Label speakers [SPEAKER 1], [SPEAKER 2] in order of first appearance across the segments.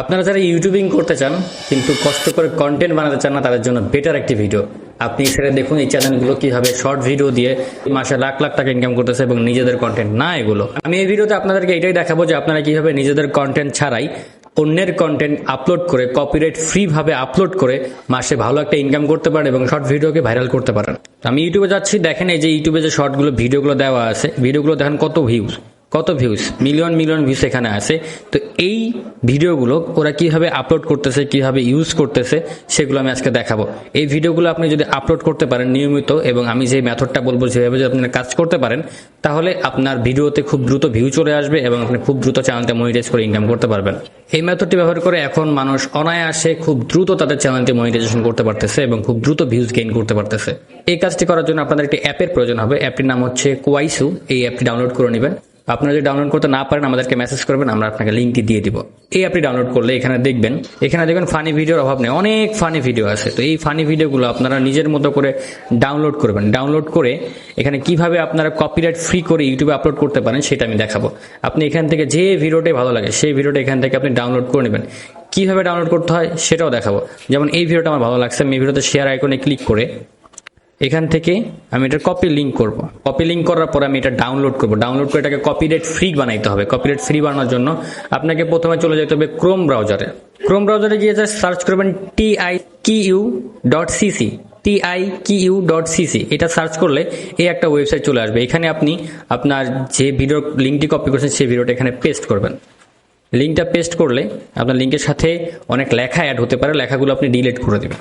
[SPEAKER 1] আপনারা যারা ইউটিউবিং করতে চান, কিন্তু কষ্ট করে কন্টেন্ট বানাতে চান না, তাদের জন্য বেটার একটি ভিডিও আপনি সেটা দেখুন, এই চ্যানেলগুলো কীভাবে শর্ট ভিডিও দিয়ে মাসে লাখ লাখ টাকা ইনকাম করতেছে এবং নিজেদের কন্টেন্ট না এগুলো। আমি এই ভিডিওতে আপনাদেরকে এটাই দেখাবো যে আপনারা কীভাবে নিজেদের কন্টেন্ট ছাড়াই অন্যের কন্টেন্ট আপলোড করে কপিরাইট ফ্রি ভাবে আপলোড করে মাসে ভালো একটা ইনকাম করতে পারেন এবং শর্ট ভিডিওকে ভাইরাল করতে পারেন। আমি ইউটিউবে যাচ্ছি, দেখেন এই যে ইউটিউবে যে শর্টগুলো ভিডিওগুলো দেওয়া আছে ভিডিওগুলো দেখেন কত ভিউজ কত ভিউজ মিলিয়ন মিলিয়ন ভিউজ এখানে আছে। তো এই ভিডিওগুলো ওরা কীভাবে আপলোড করতেছে, কীভাবে ইউজ করতেছে, সেগুলো আমি আজকে দেখাবো। এই ভিডিওগুলো আপনি যদি আপলোড করতে পারেন নিয়মিত এবং আমি যে মেথডটা বলব যেভাবে যদি আপনি কাজ করতে পারেন, তাহলে আপনার ভিডিওতে খুব দ্রুত ভিউ চলে আসবে এবং আপনি খুব দ্রুত চ্যানেলটা মনিটাইজ করে ইনকাম করতে পারবেন। এই মেথডটি ব্যবহার করে এখন মানুষ অনায়াসে খুব দ্রুত তাদের চ্যানেলটি মনিটাইজেশন করতে পারতেছে এবং খুব দ্রুত ভিউজ গেইন করতে পারতেছে। এই কাজটি করার জন্য আপনাদের একটি অ্যাপের প্রয়োজন হবে। অ্যাপটির নাম হচ্ছে কোয়াইসু এই অ্যাপটি ডাউনলোড করে নেবেন। আপনারা যদি ডাউনলোড করতে না পারেন, আমাদেরকে মেসেজ করবেন, আমরা আপনাকে লিঙ্কটি দিয়ে দিব। এই অ্যাপটি ডাউনলোড করলে এখানে দেখবেন এখানে দেখবেন ফানি ভিডিওর অভাব নেই, অনেক ফানি ভিডিও আছে। তো এই ফানি ভিডিওগুলো আপনারা নিজের মতো করে ডাউনলোড করবেন। ডাউনলোড করে এখানে কীভাবে আপনারা কপিরাইট ফ্রি করে ইউটিউবে আপলোড করতে পারেন, সেটা আমি দেখাবো। আপনি এখান থেকে যে ভিডিওটাই ভালো লাগে, সেই ভিডিওটা এখান থেকে আপনি ডাউনলোড করে নেবেন। কীভাবে ডাউনলোড করতে হয়, সেটাও দেখাবো। যেমন এই ভিডিওটা আমার ভালো লাগছে, আমি এই ভিডিওতে শেয়ার আইকনে ক্লিক করে এখান থেকে আমি এটা কপি লিঙ্ক করব। কপি লিঙ্ক করার পর আমি এটা ডাউনলোড করব। ডাউনলোড করে এটাকে কপিরাইট ফ্রি বানাইতে হবে। কপিরাইট ফ্রি বানানোর জন্য আপনাকে প্রথমে চলে যেতে হবে ক্রোম ব্রাউজারে ক্রোম ব্রাউজারে গিয়ে জাস্ট সার্চ করবেন T I K U dot CC K U dot CC এটা সার্চ করলে এই একটা ওয়েবসাইট চলে আসবে। এখানে আপনি আপনার যে ভিডিও লিঙ্কটি কপি করেছেন, সেই ভিডিওটা এখানে পেস্ট করবেন। লিঙ্কটা পেস্ট করলে আপনার লিঙ্কের সাথে অনেক লেখা অ্যাড হতে পারে। লেখাগুলো আপনি ডিলিট করে দেবেন।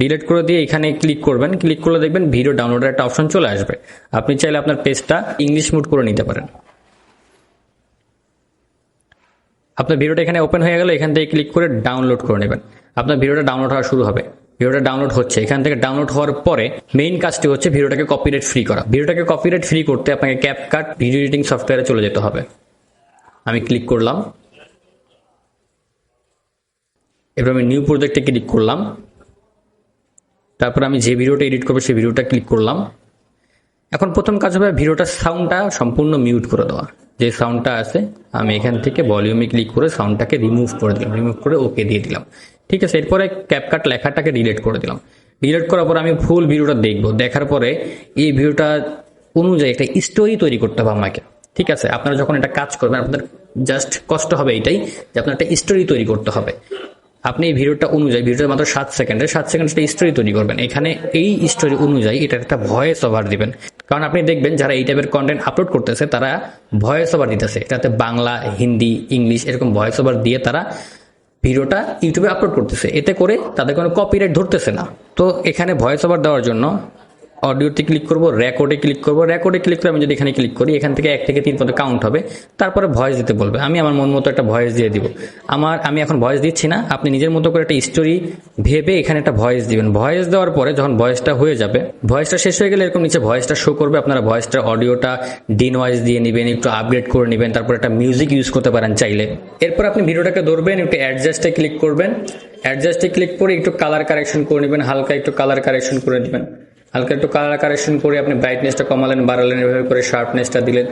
[SPEAKER 1] ডিলিট করে দিয়ে এখানে ক্লিক করবেন। ক্লিক করলে দেখবেন ভিডিও ডাউনলোডের একটা অপশন চলে আসবে। আপনি চাইলে আপনার পেজটা ইংলিশ মুড করে নিতে পারেন। আপনার ভিডিওটা এখানে ওপেন হয়ে গেল এখান থেকে ক্লিক করে ডাউনলোড করে নেবেন। আপনার ভিডিওটা ডাউনলোড হওয়া শুরু হবে। ভিডিওটা ডাউনলোড হচ্ছে। এখান থেকে ডাউনলোড হওয়ার পরে মেইন কাজটি হচ্ছে ভিডিওটাকে কপিরাইট ফ্রি করা। ভিডিওটাকে কপিরাইট ফ্রি করতে আপনাকে ক্যাপকাট ভিডিও এডিটিং সফটওয়্যারে চলে যেতে হবে। আমি ক্লিক করলাম। এবার আমি নিউ প্রজেক্টে ক্লিক করলাম। তারপর আমি যে ভিডিওটা এডিট করব সেই ভিডিওটা ক্লিক করলাম। এখন প্রথম কাজ হবে ভিডিওটার সাউন্ডটা সম্পূর্ণ মিউট করে দেওয়া। যে সাউন্ডটা আছে, আমি এখান থেকে ভলিউমে ক্লিক করে সাউন্ডটাকে রিমুভ করে দিলাম। রিমুভ করে ওকে দিয়ে দিলাম। ঠিক আছে, এরপরে ক্যাপকাট লেখাটাকে ডিলিট করে দিলাম। ডিলিট করার পর আমি ফুল ভিডিওটা দেখব। দেখার পরে এই ভিডিওটা অনুযায়ী একটা স্টোরি তৈরি করতে হবে আমাকে। ঠিক আছে, আপনারা যখন এটা কাজ করবেন, আপনাদের জাস্ট কষ্ট হবে এটাই যে আপনার একটা স্টোরি তৈরি করতে হবে। আপনি এই ভিডিওটা অনুযায়ী, ভিডিওটা মাত্র সাত সেকেন্ডের সাত সেকেন্ড একটা স্টোরি তৈরি করবেন। এখানে এই স্টোরি অনুযায়ী এটা একটা ভয়েস ওভার দিবেন। কারণ আপনি দেখবেন যারা এই টাইপের কন্টেন্ট আপলোড করতেছে, তারা ভয়েস ওভার দিতেছে। এটাতে বাংলা, হিন্দি, ইংলিশ এরকম ভয়েস ওভার দিয়ে তারা ভিডিওটা ইউটিউবে আপলোড করতেছে। এতে করে তাদের কোনো কপিরাইট ধরতেছে না। তো এখানে ভয়েস ওভার দেওয়ার জন্য অডিওতে ক্লিক করব রেকর্ডে ক্লিক করব। রেকর্ডে ক্লিক করে আমি যদি এখানে ক্লিক করি, এখান থেকে এক থেকে তিন পর্যন্ত কাউন্ট হবে। তারপরে ভয়েস দিতে বলবে। আমি আমার মন মতো একটা ভয়েস দিয়ে দিব। আমার, আমি এখন ভয়েস দিচ্ছি না। আপনি নিজের মতো করে একটা স্টোরি ভেবে এখানে একটা ভয়েস দিবেন। ভয়েস দেওয়ার পরে যখন ভয়েসটা হয়ে যাবে ভয়েসটা শেষ হয়ে গেলে এরকম নিচে ভয়েসটা শো করবে। আপনারা ভয়েসটা অডিওটা ডিন ওয়াইজ দিয়ে নেবেন, একটু আপগ্রেড করে নেবেন। তারপর একটা মিউজিক ইউজ করতে পারেন চাইলে। এরপর আপনি ভিডিওটাকে ধরবেন, একটু অ্যাডজাস্টে ক্লিক করবেন। অ্যাডজাস্টে ক্লিক করে একটু কালার কারেকশন করে নেবেন, হালকা একটু কালার কারেকশন করে নেবেন। হালকা একটু কালার কারেকশন করে আপনি ব্রাইটনেসটা কমালেন, বাড়ালেন, এভাবে করে শার্পনেসটা দিলেন।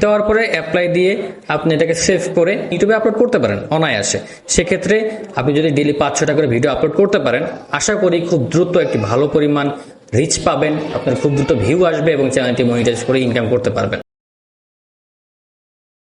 [SPEAKER 1] দেওয়ার পরে অ্যাপ্লাই দিয়ে আপনি এটাকে সেভ করে ইউটিউবে আপলোড করতে পারেন, অনায়াসে। সেক্ষেত্রে আপনি যদি ডেলি পাঁচ ছটা করে ভিডিও আপলোড করতে পারেন, আশা করি খুব দ্রুত একটি ভালো পরিমাণ রিচ পাবেন, আপনার খুব দ্রুত ভিউ আসবে এবং চ্যানেলটি মনিটাইজ করে ইনকাম করতে পারবেন।